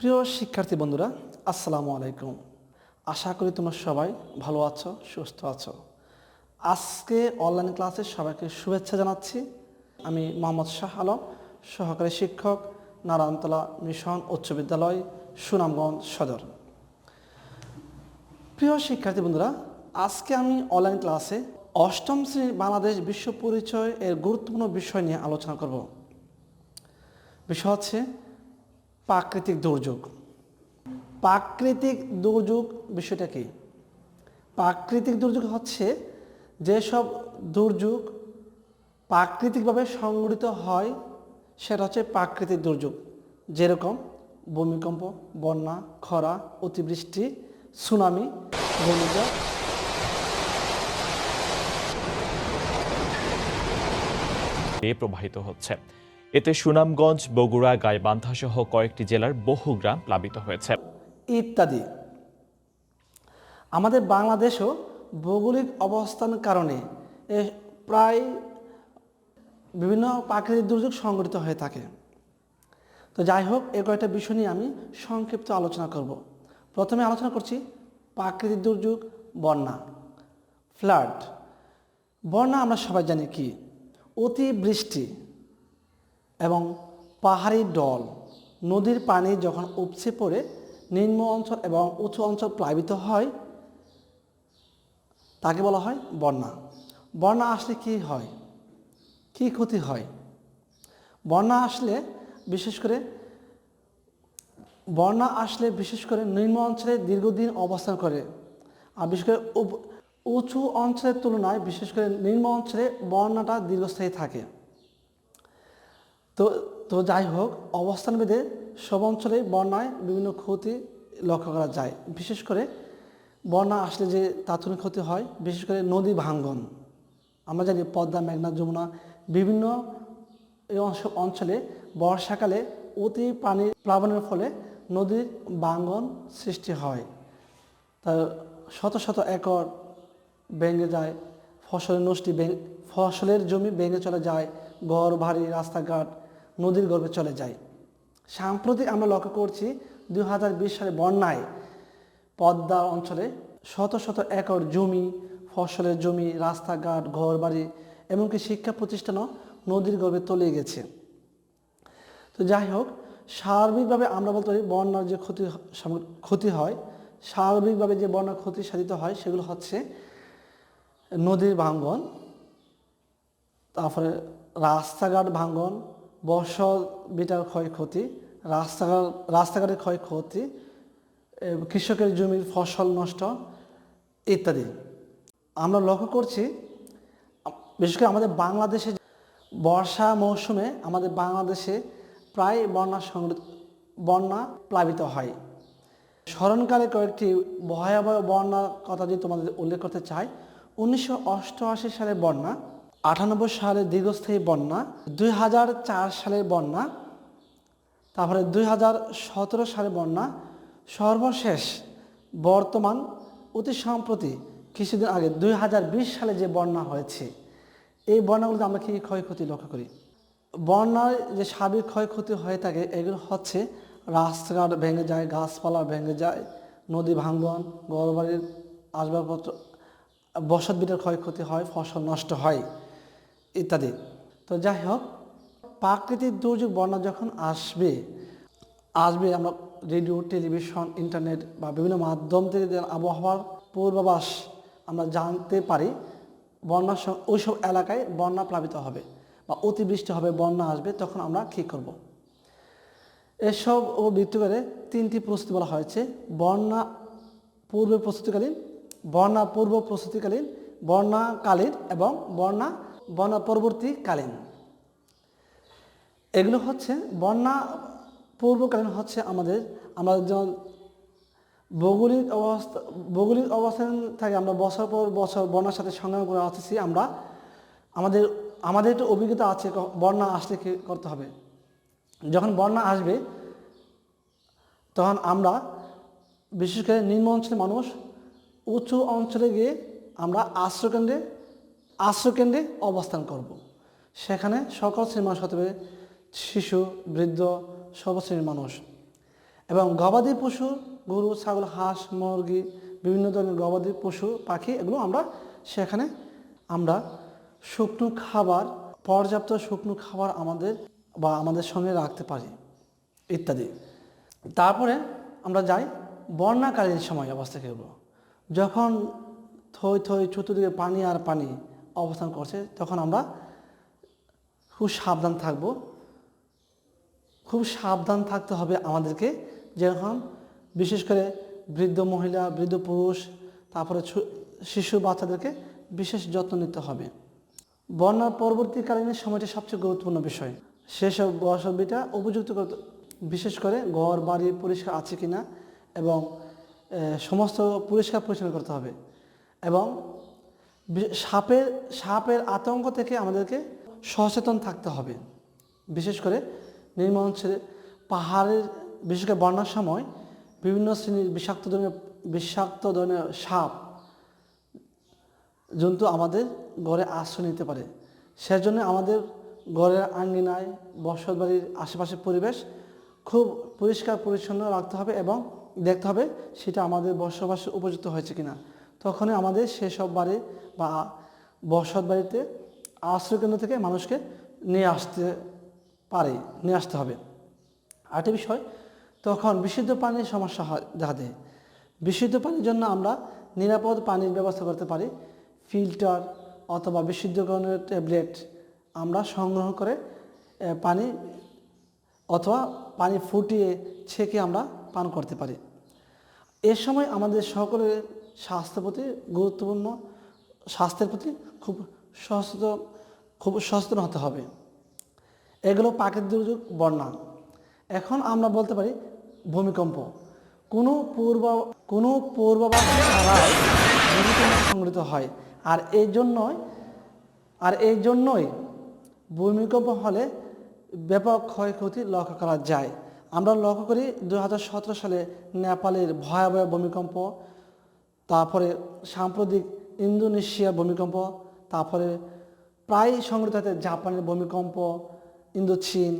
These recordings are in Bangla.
প্রিয় শিক্ষার্থী বন্ধুরা, আসসালামু আলাইকুম। আশা করি তোমরা সবাই ভালো আছো, সুস্থ আছো। আজকে অনলাইন ক্লাসে সবাইকে শুভেচ্ছা জানাচ্ছি। আমি মোহাম্মদ শাহ আলম, সহকারী শিক্ষক, নারায়ণতলা মিশন উচ্চ বিদ্যালয়, সুনামগঞ্জ সদর। প্রিয় শিক্ষার্থী বন্ধুরা, আজকে আমি অনলাইন ক্লাসে অষ্টম শ্রেণির বাংলাদেশ বিশ্ব পরিচয় এর গুরুত্বপূর্ণ বিষয় নিয়ে আলোচনা করব। বিষয় হচ্ছে প্রাকৃতিক দুর্যোগ। প্রাকৃতিক দুর্যোগ বিষয়টা কি? প্রাকৃতিক দুর্যোগ হচ্ছে যেসব দুর্যোগ প্রাকৃতিকভাবে সংঘটিত হয়, সেটা হচ্ছে প্রাকৃতিক দুর্যোগ। যেরকম ভূমিকম্প, বন্যা, খরা, অতিবৃষ্টি, সুনামি দিয়ে প্রবাহিত হচ্ছে। এতে সুনামগঞ্জ, বগুড়া গাইবান্ধা সহ কয়েকটি জেলার বহু গ্রাম প্লাবিত হয়েছে। ইত্যাদি। আমাদের বাংলাদেশও ভৌগোলিক অবস্থানের কারণে প্রায় বিভিন্ন প্রাকৃতিক দুর্যোগ সংঘটিত হয়ে থাকে। তো যাই হোক, এ কয়েকটা বিষয় নিয়ে আমি সংক্ষিপ্ত আলোচনা করব। প্রথমে আলোচনা করছি প্রাকৃতিক দুর্যোগ, বন্যা, ফ্লাড। বন্যা আমরা সবাই জানি কি? অতি বৃষ্টি এবং পাহাড়ি ডল, নদীর পানি যখন উপচে পড়ে, নিম্ন অঞ্চল এবং উঁচু অঞ্চল প্লাবিত হয়, তাকে বলা হয় বন্যা। বন্যা আসলে কি হয়? কি ক্ষতি হয়? বন্যা আসলে বিশেষ করে, বন্যা আসলে বিশেষ করে নিম্ন অঞ্চলে দীর্ঘদিন অবস্থান করে। আর বিশেষ করে উঁচু অঞ্চলের তুলনায় বিশেষ করে নিম্ন অঞ্চলে বন্যাটা দীর্ঘস্থায়ী থাকে। তো তো যাই হোক, অবস্থান ভেদে সব অঞ্চলে বন্যায় বিভিন্ন ক্ষতি লক্ষ্য করা যায়। বিশেষ করে বন্যা আসলে যে তাৎক্ষণিক ক্ষতি হয়, বিশেষ করে নদী ভাঙ্গন। আমরা জানি পদ্মা, মেঘনা, যমুনা বিভিন্ন অঞ্চলে বর্ষাকালে অতি পানি প্লাবনের ফলে নদীর ভাঙ্গন সৃষ্টি হয়। তা শত শত একর ভেঙে যায়, ফসলের নষ্টি ফসলের জমি ভেঙে চলে যায়, ঘর, বাড়ি, রাস্তাঘাট নদীর গর্ভে চলে যায়। সাম্প্রতিক আমরা লক্ষ্য করছি দু হাজার বিশ সালে বন্যায় পদ্মা অঞ্চলে শত শত একর জমি, ফসলের জমি, রাস্তাঘাট ঘর বাড়ি এমনকি শিক্ষা প্রতিষ্ঠানও নদীর গর্ভে তলিয়ে গেছে। তো যাই হোক, সার্বিকভাবে আমরা বলতে পারি বন্যার যে ক্ষতি ক্ষতি হয়, সার্বিকভাবে যে বন্যার ক্ষতি সাধিত হয় সেগুলো হচ্ছে নদীর ভাঙ্গন, তারপরে রাস্তাঘাট ভাঙ্গন বসত বিটার ক্ষয়ক্ষতি, রাস্তাঘাট, রাস্তাঘাটের ক্ষয়ক্ষতি কৃষকের জমির ফসল নষ্ট ইত্যাদি। আমরা লক্ষ্য করছি, বিশেষ করে আমাদের বাংলাদেশে বর্ষা মৌসুমে আমাদের বাংলাদেশে প্রায় বন্যা সংঘটিত বন্যা প্লাবিত হয়। স্মরণকালে কয়েকটি ভয়াবহ বন্যার কথা যদি তোমাদের উল্লেখ করতে চাই, উনিশশো সালের বন্যা আটানব্বই সালে দীর্ঘস্থায়ী বন্যা দুই হাজার চার সালের বন্যা, তারপরে দুই হাজার সতেরো সালে বন্যা, সর্বশেষ বর্তমান অতি সম্প্রতি কিছুদিন আগে দুই হাজার বিশ সালে যে বন্যা হয়েছে, এই বন্যাগুলোতে আমরা কী ক্ষয়ক্ষতি লক্ষ্য করি? বন্যার যে সার্বিক ক্ষয়ক্ষতি হয়ে থাকে, এগুলো হচ্ছে রাস্তাঘাট ভেঙে যায়, গাছপালা ভেঙে যায়, নদী ভাঙ্গন ঘরবাড়ির আসবাবপত্র বসত বিটার ক্ষয়ক্ষতি হয়, ফসল নষ্ট হয়। ইত্যাদি তো যাই হোক, প্রাকৃতিক দুর্যোগ বন্যা যখন আসবে আসবে আমরা রেডিও, টেলিভিশন, ইন্টারনেট বা বিভিন্ন মাধ্যম থেকে আবহাওয়ার পূর্বাভাস আমরা জানতে পারি বন্যার সম- ওইসব এলাকায় বন্যা প্লাবিত হবে বা অতিবৃষ্টি হবে, বন্যা আসবে, তখন আমরা কী করব। এসব ও করে তিনটি প্রস্তুতি বলা হয়েছে বন্যা পূর্ব প্রস্তুতিকালীন, বন্যা পূর্ব প্রস্তুতিকালীন বন্যাকালীন এবং বন্যা বন্যা পরবর্তীকালীন এগুলো হচ্ছে বন্যা পূর্বকালীন হচ্ছে আমাদের, আমরা যেমন ভৌগোলিক অবস্থা, ভৌগোলিক অবস্থান থেকে আমরা বছর পর বছর বন্যার সাথে সংগ্রাম করে আসতেছি, আমরা আমাদের আমাদের একটু অভিজ্ঞতা আছে বন্যা আসলে কী করতে হবে। যখন বন্যা আসবে, তখন আমরা বিশেষ করে নিম্ন অঞ্চলের মানুষ উঁচু অঞ্চলে গিয়ে আমরা আশ্রয়কেন্দ্রে আশ্রয়কেন্দ্রে অবস্থান করব। সেখানে সকল শ্রেণির মানুষ হতে শিশু, বৃদ্ধ শ্রেণির মানুষ। এবং গবাদি পশু, গরু, ছাগল, হাঁস, মুরগি, বিভিন্ন ধরনের গবাদি পশু, পাখি, এগুলো আমরা সেখানে আমরা শুকনো খাবার, পর্যাপ্ত শুকনো খাবার আমাদের বা আমাদের সঙ্গে রাখতে পারি, ইত্যাদি। তারপরে আমরা যাই বন্যাকালীন সময় অবস্থা করব যখন থই থই চতুর্দিকে পানি আর পানি অবস্থান করছে তখন আমরা খুব সাবধান থাকব। খুব সাবধান থাকতে হবে আমাদেরকে যখন বিশেষ করে বৃদ্ধ মহিলা, বৃদ্ধ পুরুষ, তারপরে শিশু বাচ্চাদেরকে বিশেষ যত্ন নিতে হবে। বন্যার পরবর্তীকালীন সময়টি সবচেয়ে গুরুত্বপূর্ণ বিষয়। সেসব বসবিটা উপযুক্ত বিশেষ করে ঘর, বাড়ি পরিষ্কার আছে কিনা এবং সমস্ত পরিষ্কার পরিচ্ছন্ন করতে হবে এবং সাপের সাপের আতঙ্ক থেকে আমাদেরকে সচেতন থাকতে হবে। বিশেষ করে নির্মল অঞ্চলে পাহাড়ের, বিশেষ করে বন্যার সময় বিভিন্ন শ্রেণির বিষাক্ত ধরনের বিষাক্ত ধরনের সাপ, জন্তু আমাদের ঘরে আশ্রয় নিতে পারে। সেজন্য আমাদের ঘরের আঙ্গিনায় বসত বাড়ির আশেপাশের পরিবেশ খুব পরিষ্কার পরিচ্ছন্ন রাখতে হবে এবং দেখতে হবে সেটা আমাদের বসবাসের উপযুক্ত হয়েছে কিনা। তখনই আমাদের সেসব বাড়ি বা বসত বাড়িতে আশ্রয়কেন্দ্র থেকে মানুষকে নিয়ে আসতে পারে, নিয়ে আসতে হবে। আরেকটি বিষয়, তখন বিশুদ্ধ পানির সমস্যা হয় দেখা দেয় বিশুদ্ধ পানির জন্য আমরা নিরাপদ পানির ব্যবস্থা করতে পারি। ফিল্টার অথবা বিশুদ্ধকরণের ট্যাবলেট আমরা সংগ্রহ করে পানি অথবা পানি ফুটিয়ে ছেঁকে আমরা পান করতে পারি। এ সময় আমাদের সকলের স্বাস্থ্যের প্রতি গুরুত্বপূর্ণ, স্বাস্থ্যের প্রতি খুব সচেতন খুব সচেতন হতে হবে। এগুলো প্রাকৃতিক দুর্যোগ, বন্যা। এখন আমরা বলতে পারি ভূমিকম্প। কোনো পূর্ব, কোনো পূর্বাভাস ছাড়াই ভূমিকম্প সংঘটিত হয়। আর এই জন্যই, আর এই জন্যই ভূমিকম্প হলে ব্যাপক ক্ষয়ক্ষতি লক্ষ্য করা যায়। আমরা লক্ষ্য করি দু হাজার সতেরো সালে নেপালের ভয়াবহ ভূমিকম্প তারপরে সাম্প্রতিক ইন্দোনেশিয়ার ভূমিকম্প, তারপরে প্রায় সংঘটিত হতে জাপানের ভূমিকম্প ইন্দো চীন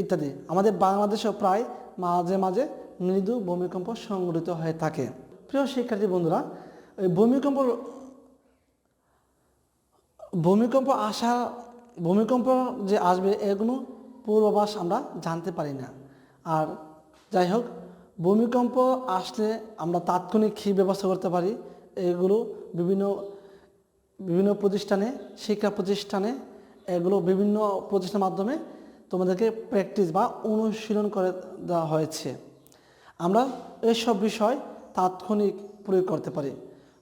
ইত্যাদি। আমাদের বাংলাদেশেও প্রায় মাঝে মাঝে মৃদু ভূমিকম্প সংঘটিত হয়ে থাকে। প্রিয় শিক্ষার্থী বন্ধুরা ভূমিকম্প ভূমিকম্প আসা, ভূমিকম্প যে আসবে এগুলো পূর্বাভাস আমরা জানতে পারি না। আর যাই হোক ভূমিকম্প আসলে আমরা তাৎক্ষণিক কী ব্যবস্থা করতে পারি, এগুলো বিভিন্ন বিভিন্ন প্রতিষ্ঠানে, শিক্ষা প্রতিষ্ঠানে, এগুলো বিভিন্ন প্রতিষ্ঠানের মাধ্যমে তোমাদেরকে প্র্যাকটিস বা অনুশীলন করে দেওয়া হয়েছে। আমরা এসব বিষয় তাৎক্ষণিক প্রয়োগ করতে পারি।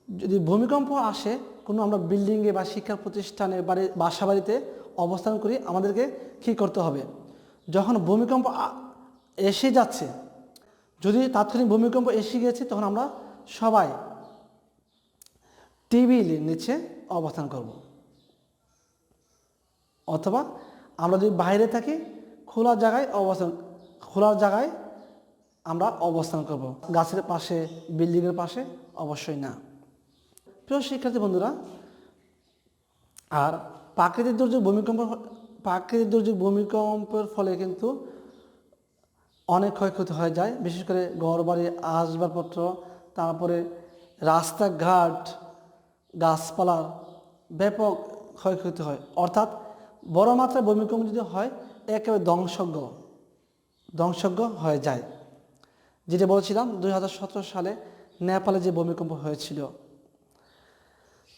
যদি ভূমিকম্প আসে, কোনো আমরা বিল্ডিংয়ে বা শিক্ষা প্রতিষ্ঠানে বাড়ি বাসা বাড়িতে অবস্থান করি, আমাদেরকে কী করতে হবে? যখন ভূমিকম্প এসে যাচ্ছে যদি তাৎক্ষণিক ভূমিকম্প এসে গেছে, তখন আমরা সবাই টিভির নিচে অবস্থান করব। অথবা আমরা যদি বাইরে থাকি, খোলা জায়গায় অবস্থান, খোলা জায়গায় আমরা অবস্থান করব। গাছের পাশে বিল্ডিংয়ের পাশে, অবশ্যই না। প্রিয় শিক্ষার্থী বন্ধুরা, আর প্রাকৃতিক দুর্যোগ ভূমিকম্প প্রাকৃতিক দুর্যোগ ভূমিকম্পের ফলে কিন্তু অনেক ক্ষয়ক্ষতি হয়ে যায়, বিশেষ করে ঘরবাড়ি, আসবাবপত্র, তারপরে রাস্তাঘাট, গাছপালার ব্যাপক ক্ষয়ক্ষতি হয়। অর্থাৎ বড় মাত্রায় ভূমিকম্প যদি হয়, একেবারে ধ্বংসজ্ঞ ধ্বংসজ্ঞ হয়ে যায়। যেটা বলছিলাম দু হাজার সতেরো সালে নেপালে যে ভূমিকম্প হয়েছিল।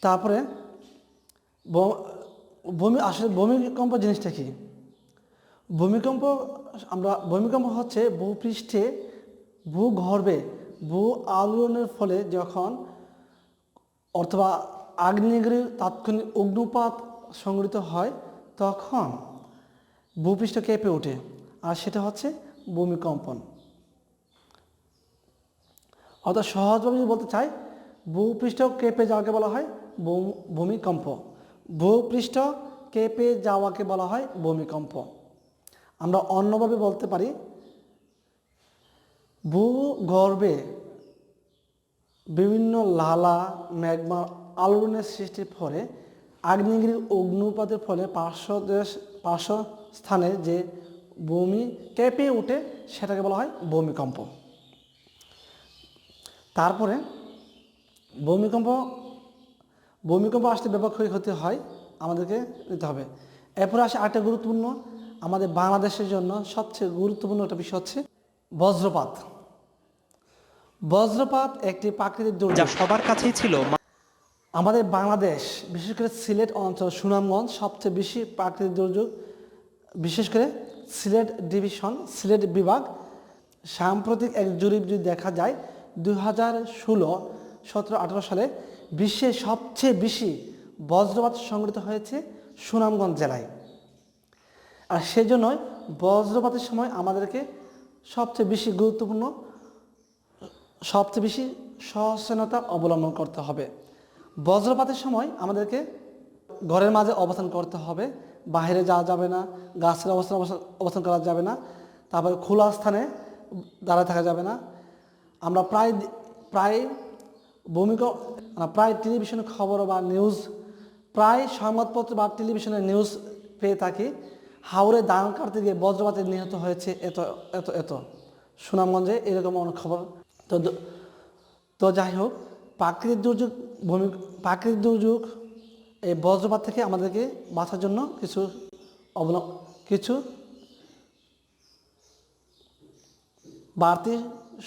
তারপরে ভূমি, আসলে ভূমিকম্প জিনিসটা কি? ভূমিকম্প, আমরা, ভূমিকম্প হচ্ছে ভূপৃষ্ঠে ভূগর্ভে ভূ আলোড়নের ফলে যখন অথবা আগ্নেয়গিরির তাৎক্ষণিক অগ্নুপাত সংঘটিত হয়, তখন ভূপৃষ্ঠ কেঁপে ওঠে। আর সেটা হচ্ছে ভূমিকম্পন। অর্থাৎ সহজভাবে যদি বলতে চাই ভূপৃষ্ঠ কেঁপে যাওয়াকে বলা হয় ভূমিকম্প। ভূপৃষ্ঠ কেঁপে যাওয়াকে বলা হয় ভূমিকম্প। আমরা অন্যভাবে বলতে পারি ভূগর্ভে বিভিন্ন লালা, ম্যাগমা আলোড়নের সৃষ্টির ফলে আগ্নেয়গিরির অগ্নুপাতের ফলে পার্শ্ব দেশ, পার্শ্ব স্থানে যে ভূমি কেঁপে ওঠে সেটাকে বলা হয় ভূমিকম্প। তারপরে ভূমিকম্প ভূমিকম্প আসতে ব্যাপক ক্ষয়ক্ষতি হয় আমাদেরকে নিতে হবে। এরপরে আসে আরেকটা গুরুত্বপূর্ণ আমাদের বাংলাদেশের জন্য সবচেয়ে গুরুত্বপূর্ণ একটা বিষয় হচ্ছে বজ্রপাত। বজ্রপাত একটি প্রাকৃতিক যা দুর্যোগ সবার কাছেই ছিল। আমাদের বাংলাদেশ বিশেষ করে সিলেট অঞ্চল সুনামগঞ্জ সবচেয়ে বেশি প্রাকৃতিক দুর্যোগ বিশেষ করে সিলেট ডিভিশন সিলেট বিভাগ। সাম্প্রতিক এক জরিপ যদি দেখা যায় দুই হাজার ষোলো সতেরো আঠারো সালে বিশ্বে সবচেয়ে বেশি বজ্রপাত সংঘটিত হয়েছে সুনামগঞ্জ জেলায়। আর সেজন্যই বজ্রপাতের সময় আমাদেরকে সবচেয়ে বেশি গুরুত্বপূর্ণ, সবচেয়ে বেশি সচেতনতা অবলম্বন করতে হবে। বজ্রপাতের সময় আমাদেরকে ঘরের মাঝে অবস্থান করতে হবে। বাইরে যাওয়া যাবে না, গাছের অবস্থান অবস্থান- অবস্থান করা যাবে না, তারপরে খোলা স্থানে দাঁড়ায় থাকা যাবে না। আমরা প্রায় প্রায় ভূমিকা প্রায় টেলিভিশনের খবর বা নিউজ প্রায় সংবাদপত্র বা টেলিভিশনের নিউজ পেয়ে থাকি। হাওড়ে ধান কাটতে গিয়ে বজ্রপাতে নিহত হয়েছে এত এত এত। সুনামগঞ্জে এরকম অনেক খবর? তো তো যাই হোক, প্রাকৃতিক দুর্যোগ ভূমি, প্রাকৃতিক দুর্যোগ এই বজ্রপাত থেকে আমাদেরকে বাঁচার জন্য কিছু অবলম্ব কিছু বাড়তি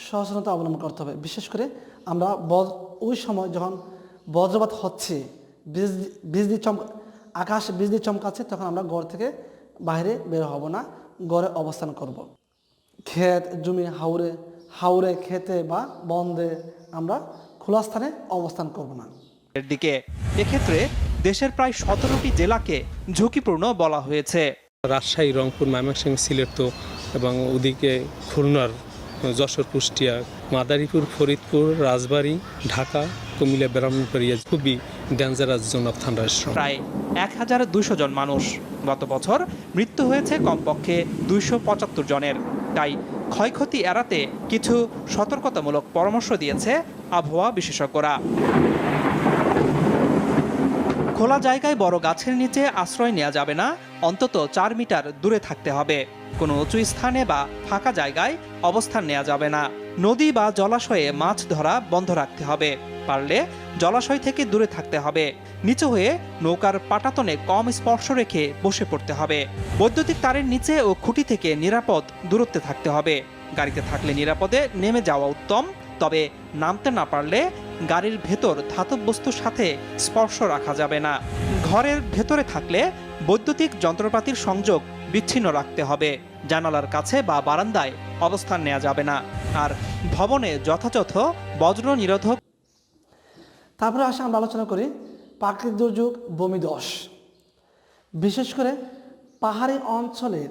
সচেতনতা অবলম্বন করতে হবে। বিশেষ করে আমরা বজ, ওই সময় যখন বজ্রপাত হচ্ছে বিজলি চমক আকাশ বিজলি চমকাচ্ছে তখন আমরা ঘর থেকে বাইরে বের হব না ঘরে অবস্থান করব। ক্ষেত জমি হাওড়ে হাওড়ে খেতে বা বন্ধে আমরা খোলা স্থানে অবস্থান করব না এর দিকে এক্ষেত্রে দেশের প্রায় সতেরোটি জেলাকে ঝুঁকিপূর্ণ বলা হয়েছে রাজশাহী রংপুর ময়মনসিংহ সিলেট তো এবং ওদিকে খুলনার যশোর কুষ্টিয়া মাদারীপুর ফরিদপুর রাজবাড়ী ঢাকা কুমিল্লা ব্রাহ্মণবাড়িয়া খুবই ডেঞ্জারাস জোন অফ থান্ডারস্ট্রম প্রায় এক হাজার দুইশো জন মানুষ গত বছর মৃত্যু হয়েছে কমপক্ষে দুইশো পঁচাত্তর জনের। তাই ক্ষয়ক্ষতি এড়াতে কিছু সতর্কতামূলক পরামর্শ দিয়েছে আবহাওয়া বিশেষজ্ঞরা। খোলা জায়গায় বড় গাছের নিচে আশ্রয় নেওয়া যাবে না, অন্তত চার মিটার দূরে থাকতে হবে। কোনো উঁচু স্থানে বা ফাঁকা জায়গায় অবস্থান নেওয়া যাবে না। নদী বা জলাশয়ে মাছ ধরা বন্ধ রাখতে হবে। পারলে জলাশয় থেকে দূরে থাকতে হবে। নিচু হয়ে নৌকার পাটাতনে কম স্পর্শ রেখে বসে পড়তে হবে। বৈদ্যুতিক তারের নিচে ও খুঁটি থেকে নিরাপদ দূরত্বে থাকতে হবে। গাড়িতে থাকলে নিরাপদে নেমে যাওয়া উত্তম, তবে নামতে না পারলে গাড়ির ভেতর ধাতব বস্তুর সাথে স্পর্শ রাখা যাবে না। ঘরের ভেতরে থাকলে বৈদ্যুতিক যন্ত্রপাতির সংযোগ বিচ্ছিন্ন রাখতে হবে। জানালার কাছে বা বারান্দায় অবস্থান নেওয়া যাবে না। আর ভবনে যথাযথ বজ্র নিরোধক তারপরে আসে আমরা আলোচনা করি প্রাকৃতিক দুর্যোগ ভূমিধস বিশেষ করে পাহাড়ি অঞ্চলের,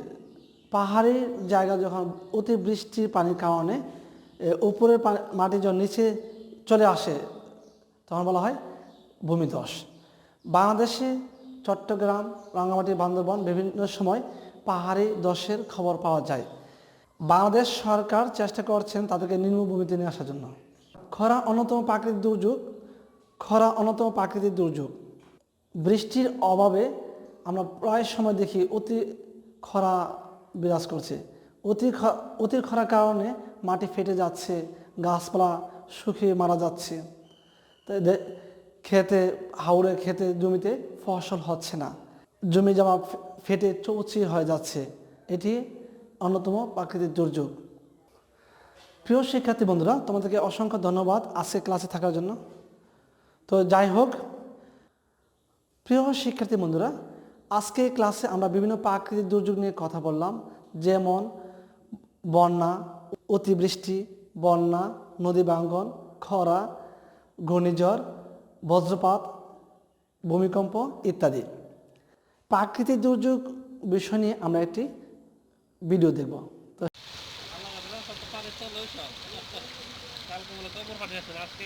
পাহাড়ি জায়গা যখন অতিবৃষ্টির পানির কারণে উপরের মাটি যখন নিচে চলে আসে, তখন বলা হয় ভূমিধস বাংলাদেশে চট্টগ্রাম, রাঙ্গামাটি, বান্দরবন বিভিন্ন সময় পাহাড়ি দশের খবর পাওয়া যায়। বাংলাদেশ সরকার চেষ্টা করছেন তাদেরকে নিম্নভূমিতে নিয়ে আসার জন্য। খরা অন্যতম প্রাকৃতিক দুর্যোগ খরা অন্যতম প্রাকৃতিক দুর্যোগ। বৃষ্টির অভাবে আমরা প্রায় সময় দেখি অতি খরা বিরাজ করছে। অতি অতি খরার কারণে মাটি ফেটে যাচ্ছে, গাছপালা শুকিয়ে মারা যাচ্ছে। খেতে হাওড়ে খেতে জমিতে ফসল হচ্ছে না। জমি জমা ফেটে চৌচির হয়ে যাচ্ছে। এটি অন্যতম প্রাকৃতিক দুর্যোগ। প্রিয় শিক্ষার্থী বন্ধুরা, তোমাদেরকে অসংখ্য ধন্যবাদ আজকে ক্লাসে থাকার জন্য। তো যাই হোক, প্রিয় শিক্ষার্থী বন্ধুরা, আজকে ক্লাসে আমরা বিভিন্ন প্রাকৃতিক দুর্যোগ নিয়ে কথা বললাম, যেমন বন্যা, অতিবৃষ্টি, বন্যা, নদী বাঙ্গন খরা, ঘূর্ণিঝড়, বজ্রপাত, ভূমিকম্প ইত্যাদি। প্রাকৃতিক দুর্যোগ বিষয় নিয়ে আমরা একটি ভিডিও দেখব। তো কালকে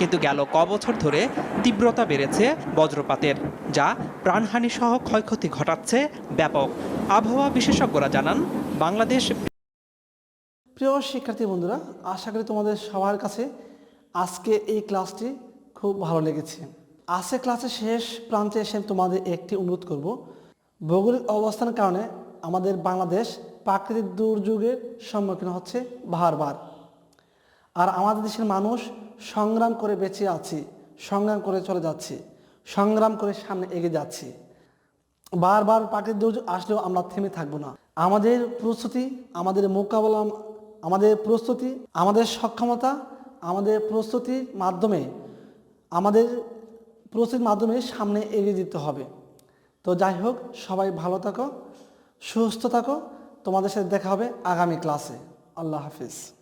কিন্তু গেল ক বছর ধরে তীব্রতা বেড়েছে বজ্রপাতের, যা প্রাণহানি সহ ক্ষয়ক্ষতি ঘটাচ্ছে ব্যাপক। আবহাওয়া বিশেষজ্ঞরা জানান, বাংলাদেশ প্রিয় শিক্ষার্থী বন্ধুরা, আশা করি তোমাদের সবার কাছে আজকে এই ক্লাসটি খুব ভালো লেগেছে। আজকে ক্লাসের শেষ প্রান্তে এসে তোমাদের একটি অনুরোধ করব। ভৌগোলিক অবস্থানের কারণে আমাদের বাংলাদেশ প্রাকৃতিক দুর্যোগের সম্মুখীন হচ্ছে বারবার। আর আমাদের দেশের মানুষ সংগ্রাম করে বেঁচে আছি, সংগ্রাম করে চলে যাচ্ছি, সংগ্রাম করে সামনে এগিয়ে যাচ্ছি। বারবার প্রাকৃতিক দুর্যোগ আসলেও আমরা থেমে থাকব না। আমাদের প্রস্তুতি, আমাদের মোকাবেলা, আমাদের প্রস্তুতি, আমাদের সক্ষমতা, আমাদের প্রস্তুতির মাধ্যমে, আমাদের প্রস্তুতির মাধ্যমে সামনে এগিয়ে যেতে হবে। তো যাই হোক, সবাই ভালো থাকো, সুস্থ থাকো। তোমাদের সাথে দেখা হবে আগামী ক্লাসে। আল্লাহ হাফিজ।